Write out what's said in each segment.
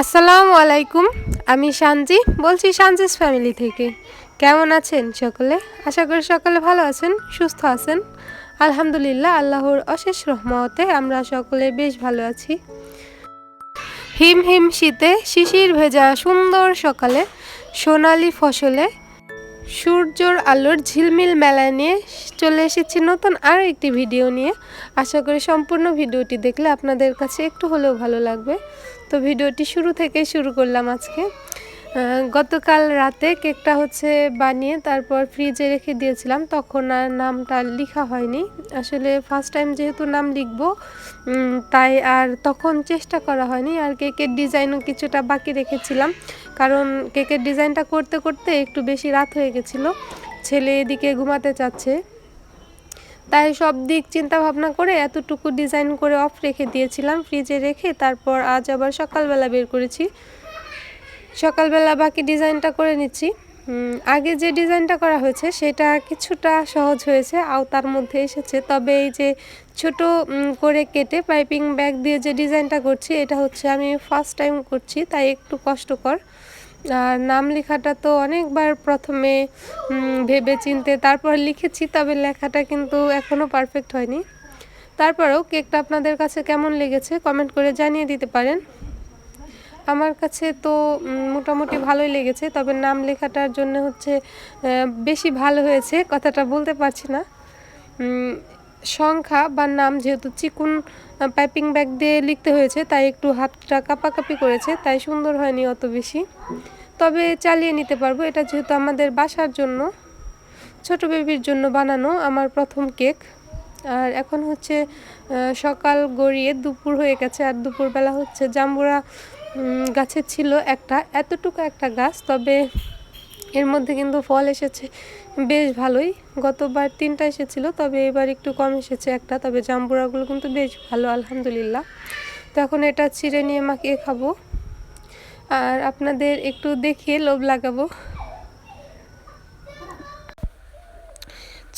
আসসালামু আলাইকুম, আমি শান্তি বলছি শান্তিস ফ্যামিলি থেকে। কেমন আছেন সকলে? আশা করি সকলে ভালো আছেন, সুস্থ আছেন। আলহামদুলিল্লাহ, আল্লাহর অশেষ রহমতে আমরা সকলে বেশ ভালো আছি। হিম হিম শীতে শিশির ভেজা সুন্দর সকালে সোনালি ফসলে সূর্যর আলোর ঝিলমিল মেলা নিয়ে চলে এসেছি নতুন আর একটি ভিডিও নিয়ে। আশা করি সম্পূর্ণ ভিডিওটি দেখলে আপনাদের কাছে একটু হলেও ভালো লাগবে। তো ভিডিওটি শুরু থেকে শুরু করলাম আজকে। গতকাল রাতে কেকটা হচ্ছে বানিয়ে তারপর ফ্রিজে রেখে দিয়েছিলাম, তখন আর নামটা লেখা হয়নি। আসলে ফার্স্ট টাইম যেহেতু নাম লিখব তাই আর তখন চেষ্টা করা হয়নি। আর কেকের ডিজাইনও কিছুটা বাকি রেখেছিলাম, কারণ কেকের ডিজাইনটা করতে করতে একটু বেশি রাত হয়ে গেছিল। ছেলে এদিকে ঘুমাতে চাচ্ছে। তাই সব দিক চিন্তা ভাবনা করে এতটুকু ডিজাইন করে অফ রেখে দিয়েছিলাম ফ্রিজে রেখে তারপর আজ আবার সকালবেলা বের করেছি। সকালবেলা বাকি ডিজাইনটা করে নিচ্ছি। আগে যে ডিজাইনটা করা হয়েছে সেটা কিছুটা সহজ হয়েছে আওতার মধ্যে এসেছে। তবে এই যে ছোট করে কেটে পাইপিং ব্যাগ দিয়ে যে ডিজাইনটা করছি, এটা হচ্ছে আমি ফার্স্ট টাইম করছি, তাই একটু কষ্টকর। আর নাম লেখাটা তো অনেকবার প্রথমে ভেবে চিনতে তারপর লিখেছি, তবে লেখাটা কিন্তু এখনও পারফেক্ট হয়নি। তারপরেও কেকটা আপনাদের কাছে কেমন লেগেছে কমেন্ট করে জানিয়ে দিতে পারেন। আমার কাছে তো মোটামুটি ভালোই লেগেছে, তবে নাম লেখাটার জন্য হচ্ছে বেশি ভালো হয়েছে, কথাটা বলতে পারছি না। সংখ্যা বা নাম যেহেতু চিকুন পাইপিং ব্যাগ দিয়ে লিখতে হয়েছে তাই একটু হাতটা কাপাকাপি করেছে তাই সুন্দর হয়নি অত বেশি। তবে চালিয়ে নিতে পারব এটা যেহেতু আমাদের বাসার জন্য। ছোট বেবির জন্য বানানো আমার প্রথম কেক। আর এখন হচ্ছে সকাল গড়িয়ে দুপুর হয়ে গেছে আর দুপুরবেলা হচ্ছে জাম্বুরা উম, গাছে ছিল একটা এতটুকু একটা গাছ তবে এর মধ্যে কিন্তু ফল এসেছে। বেশ ভালোই। গতবার তিনটা এসেছিল, তবে এবার একটু কম এসেছে একটা, তবে জাম্বুরাগুলো কিন্তু বেশ ভালো, আলহামদুলিল্লাহ। তো এখন এটা ছিঁড়ে নিয়ে মাখিয়ে খাব। আর আপনাদের একটু দেখিয়ে লোভ লাগাবো।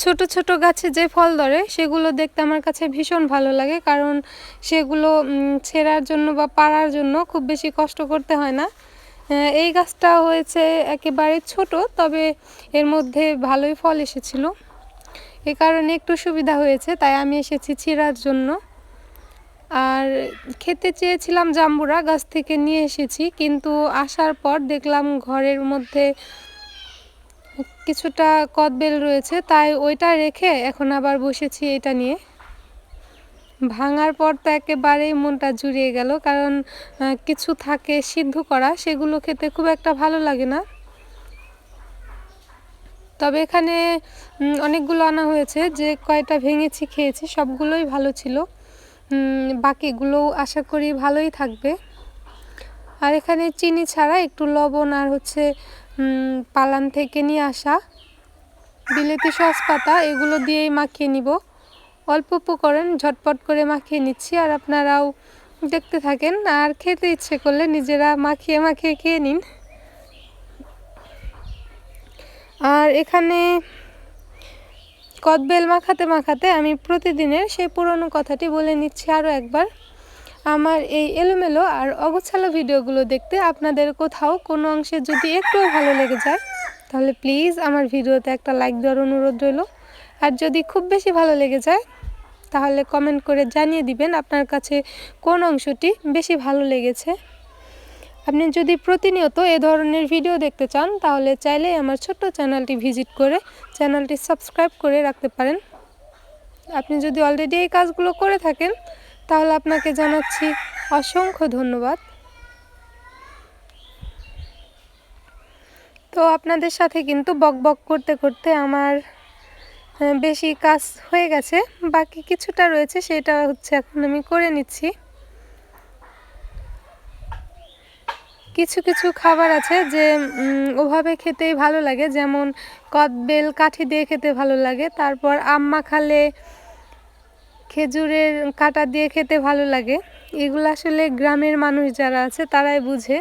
ছোট ছোট গাছে যে ফল ধরে, সেগুলো দেখতে আমার কাছে ভীষণ ভালো লাগে, কারণ সেগুলো ছেঁড়ার জন্য বা পাড়ার জন্য খুব বেশি কষ্ট করতে হয় না। এই গাছটা হয়েছে একেবারে ছোট, তবে এর মধ্যে ভালোই ফল এসেছিল। এ কারণে একটু সুবিধা হয়েছে, তাই আমি এসেছি ছিঁড়ার জন্য। আর খেতে চেয়েছিলাম জাম্বুরা গাছ থেকে নিয়ে এসেছি, কিন্তু আসার পর দেখলাম ঘরের মধ্যে কিছুটা কদবেল রয়েছে, তাই ওইটা রেখে এখন আবার বসেছি এটা নিয়ে। ভাঙার পর তো একেবারেই মনটা জুড়িয়ে গেল কারণ কিছু থাকে সিদ্ধ করা সেগুলো খেতে খুব একটা ভালো লাগে না। তবে এখানে অনেকগুলো আনা হয়েছে যে কয়টা ভেঙেছি খেয়েছি সবগুলোই ভালো ছিল। উম, বাকিগুলো আশা করি ভালোই থাকবে। আর এখানে চিনি ছাড়া একটু লবণ আর হচ্ছে পালান থেকে নিয়ে আসা বিলেতি সস পাতা এগুলো দিয়েই মাখিয়ে নিব। অল্প উপকরণ ঝটপট করে মাখিয়ে নিচ্ছি। আর আপনারাও দেখতে থাকেন, আর খেতে ইচ্ছে করলে নিজেরা মাখিয়ে মাখিয়ে খেয়ে নিন। আর এখানে কদবেল মাখাতে মাখাতে আমি প্রতিদিনের সেই পুরনো কথাটি বলে নিচ্ছি আরও একবার। আমার এই এলোমেলো আর অগোছালো ভিডিওগুলো দেখতে আপনাদের কোথাও কোনো অংশে যদি একটুও ভালো লেগে যায়, তাহলে প্লিজ আমার ভিডিওতে একটা লাইক দেওয়ার অনুরোধ রইল। আর যদি খুব বেশি ভালো লেগে যায়, তাহলে কমেন্ট করে জানিয়ে দিবেন আপনার কাছে কোন অংশটি বেশি ভালো লেগেছে। আপনি যদি প্রতিনিয়ত এ ধরনের ভিডিও দেখতে চান, তাহলে চাইলে আমার ছোট্ট চ্যানেলটি ভিজিট করে চ্যানেলটি সাবস্ক্রাইব করে রাখতে পারেন। আপনি যদি অলরেডি এই কাজগুলো করে থাকেন, তাহলে আপনাকে জানাচ্ছি অসংখ্য ধন্যবাদ। তো আপনাদের সাথে কিন্তু বক বক করতে করতে আমার বেশি কাজ হয়ে গেছে। বাকি কিছুটা রয়েছে, সেটা হচ্ছে এখন আমি করে নিচ্ছি। কিছু কিছু খাবার আছে যে ওভাবে খেতেই ভালো লাগে। যেমন কদবেল কাঠি দিয়ে খেতে ভালো লাগে, তারপর আম মাখালে খেজুরের কাটা দিয়ে খেতে ভালো লাগে। এগুলো আসলে গ্রামের মানুষ যারা আছে, তারাই বুঝে।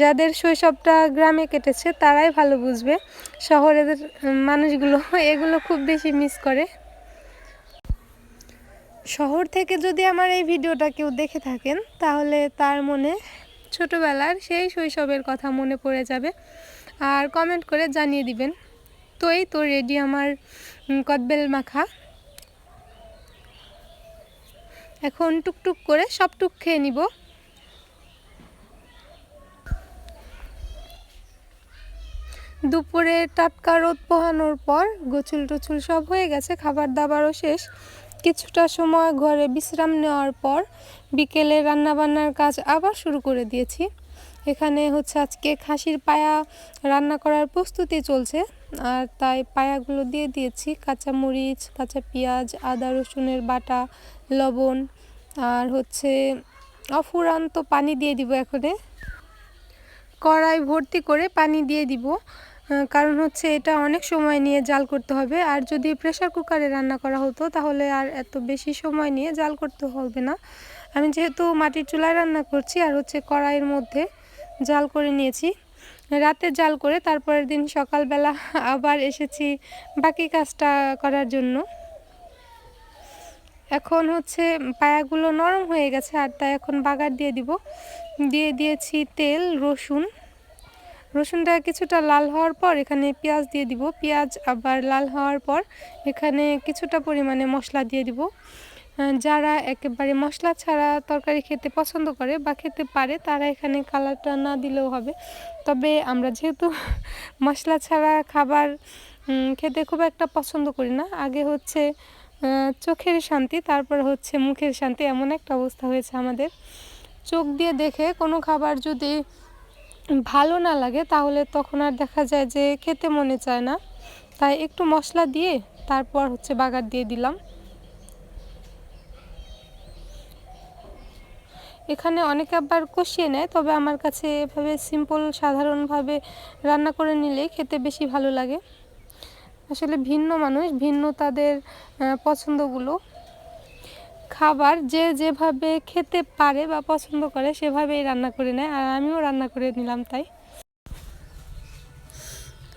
যাদের শৈশবটা গ্রামে কেটেছে, তারাই ভালো বুঝবে। শহরের মানুষগুলো এগুলো খুব বেশি মিস করে। শহর থেকে যদি আমার এই ভিডিওটা কেউ দেখে থাকেন, তাহলে তার মনে ছোটোবেলার সেই শৈশবের কথা মনে পড়ে যাবে। আর কমেন্ট করে জানিয়ে দিবেন তো এই তো রেডি আমার কদবেল মাখা। এখন টুকটুক করে সব টুক খেয়ে নিব। দুপুরে টাটকা রোদ পোহানোর পর গোছুল টোছুল সব হয়ে গেছে, খাবার দাবারও শেষ। কিছুটা সময় ঘরে বিশ্রাম নেওয়ার পর বিকেলে রান্নাবান্নার কাজ আবার শুরু করে দিয়েছি। এখানে হচ্ছে আজকে খাসির পায়া রান্না করার প্রস্তুতি চলছে, আর তাই পায়াগুলো দিয়ে দিয়েছি কাঁচা মরিচ কাঁচা পেঁয়াজ, আদা, রসুনের বাটা, লবণ, আর হচ্ছে অফুরান্ত পানি দিয়ে দিব এখানে। কড়াই ভর্তি করে পানি দিয়ে দিব। কারণ হচ্ছে এটা অনেক সময় নিয়ে জাল করতে হবে। আর যদি প্রেশার কুকারে রান্না করা হতো, তাহলে আর এত বেশি সময় নিয়ে জাল করতে হবে না। আমি যেহেতু মাটির চুলায় রান্না করছি, আর হচ্ছে কড়াইয়ের মধ্যে জাল করে নিয়েছি। রাতে জাল করে তারপরের দিন সকালবেলা আবার এসেছি বাকি কাজটা করার জন্য। এখন হচ্ছে পায়াগুলো নরম হয়ে গেছে, আর তাই এখন বাগার দিয়ে দিব। দিয়ে দিয়েছি তেল, রসুন। রসুনটা কিছুটা লাল হওয়ার পর এখানে পেঁয়াজ দিয়ে দিব। পেঁয়াজ আবার লাল হওয়ার পর এখানে কিছুটা পরিমাণে মশলা দিয়ে দিব। যারা একেবারে মশলা ছাড়া তরকারি খেতে পছন্দ করে বা খেতে পারে, তারা এখানে কালারটা না দিলেও হবে। তবে আমরা যেহেতু মশলা ছাড়া খাবার খেতে খুব একটা পছন্দ করি না, আগে হচ্ছে চোখের শান্তি, তারপর হচ্ছে মুখের শান্তি, এমন একটা অবস্থা হয়েছে আমাদের। চোখ দিয়ে দেখে কোনো খাবার যদি ভালো না লাগে, তাহলে তখন আর দেখা যায় যে খেতে মনে চায় না। তাই একটু মশলা দিয়ে তারপর হচ্ছে বাগার দিয়ে দিলাম। এখানে অনেকে আবার কষিয়ে নেয়, তবে আমার কাছে এভাবে সিম্পল সাধারণভাবে রান্না করে নিলেই খেতে বেশি ভালো লাগে। আসলে ভিন্ন মানুষ, ভিন্ন তাদের পছন্দগুলো। খাবার যে যেভাবে খেতে পারে বা পছন্দ করে সেভাবেই রান্না করে নেয়, আর আমিও রান্না করে নিলাম তাই।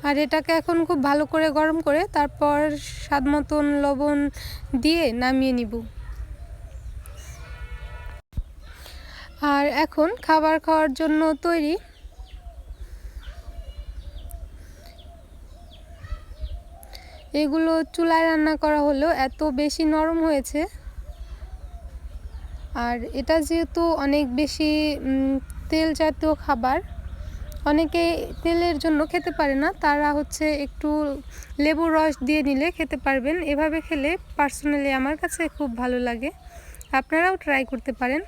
আর এটাকে এখন খুব ভালো করে গরম করে তারপর স্বাদ মতন লবণ দিয়ে নামিয়ে নিব। আর এখন খাবার খাওয়ার জন্য তৈরি এগুলো চুলায় রান্না করা হলেও এত বেশি নরম হয়েছে। আর এটা যেহেতু অনেক বেশি তেল জাতীয় খাবার, অনেকে তেলের জন্য খেতে পারে না, তারা হচ্ছে একটু লেবুর রস দিয়ে নিলে খেতে পারবেন। এভাবে খেলে পার্সোনালি আমার কাছে খুব ভালো লাগে। আপনারাও ট্রাই করতে পারেন।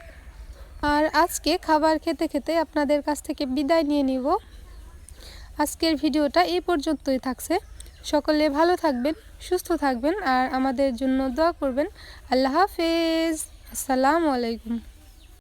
আর আজকে খাবার খেতে খেতে আপনাদের কাছ থেকে বিদায় নিয়ে নিব। আজকের ভিডিওটা এই পর্যন্তই থাকছে। সকলে ভালো থাকবেন সুস্থ থাকবেন আর আমাদের জন্য দোয়া করবেন। আল্লাহ হাফেজ। আসসালামু আলাইকুম।